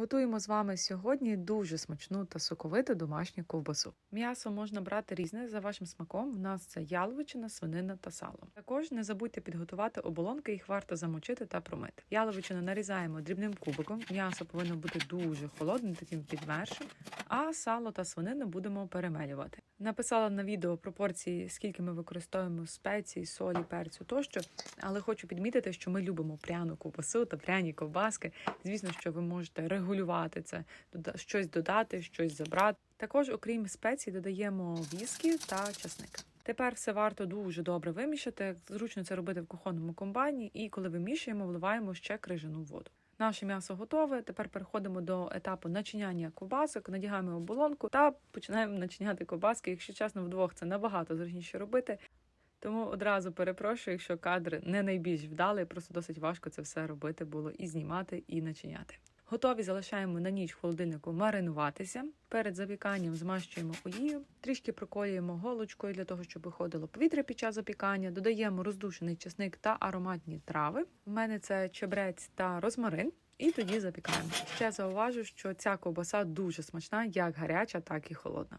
Готуємо з вами сьогодні дуже смачну та соковиту домашню ковбасу. М'ясо можна брати різне за вашим смаком. У нас це яловичина, свинина та сало. Також не забудьте підготувати оболонки, їх варто замочити та промити. Яловичину нарізаємо дрібним кубиком. М'ясо повинно бути дуже холодним, таким підвершим, а сало та свинину будемо перемелювати. Написала на відео пропорції, скільки ми використовуємо спецій, солі, перцю тощо, але хочу підмітити, що ми любимо пряну ковбасу та пряні ковбаски. Звісно, що ви можете регулювати це, щось додати, щось забрати. Також, окрім спецій, додаємо віскі та часник. Тепер все варто дуже добре вимішати. Зручно це робити в кухонному комбайні, і коли вимішуємо, вливаємо ще крижану воду. Наше м'ясо готове. Тепер переходимо до етапу начиняння ковбасок, надягаємо оболонку та починаємо начиняти ковбаски. Якщо чесно, вдвох це набагато зручніше робити. Тому одразу перепрошую, якщо кадр не найбільш вдалий, просто досить важко це все робити було і знімати, і начиняти. Готові залишаємо на ніч в холодильнику маринуватися. Перед запіканням змащуємо олію, трішки проколюємо голочкою для того, щоб виходило повітря під час запікання. Додаємо роздушений чесник та ароматні трави. У мене це чебрець та розмарин. І тоді запікаємо. Ще зауважу, що ця ковбаса дуже смачна, як гаряча, так і холодна.